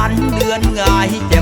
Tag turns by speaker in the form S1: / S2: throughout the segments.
S1: านเดือนไงเจ็บ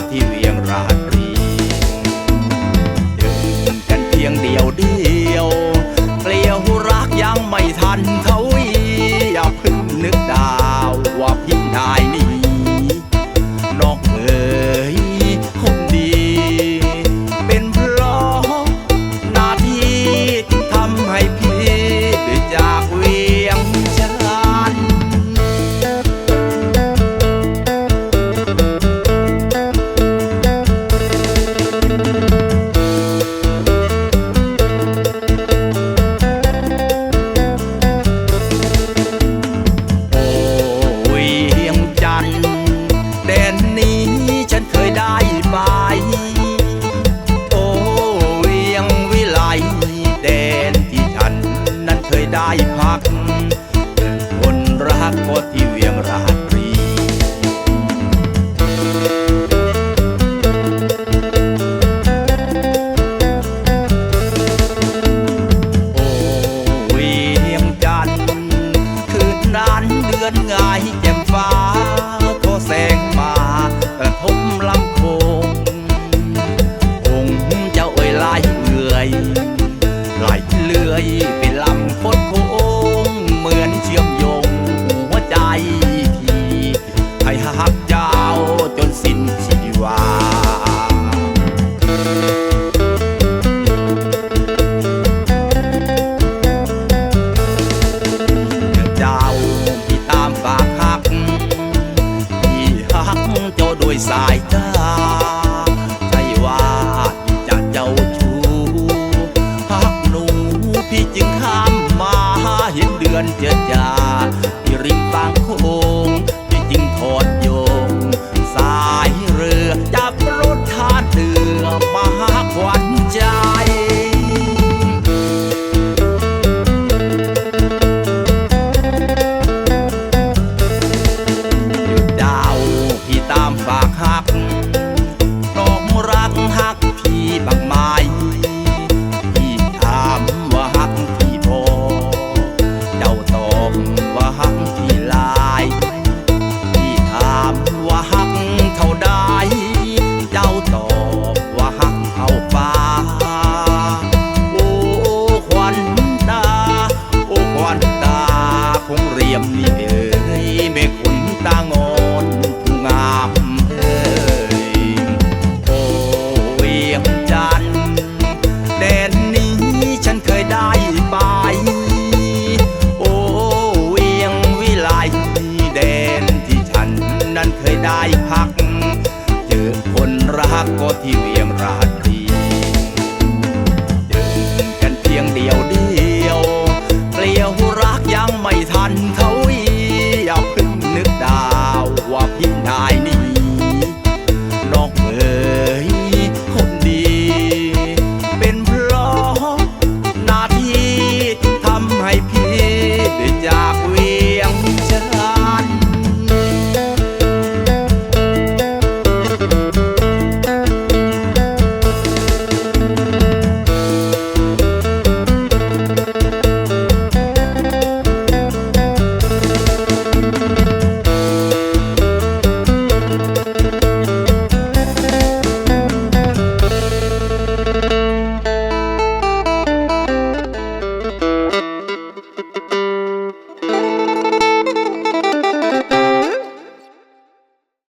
S1: TV ก คนรักก็ที่ สายตาใช่ว่าจะเจ้าชู้หากหนูพี่จึงข้ามมาเห็นเดือนเจอจา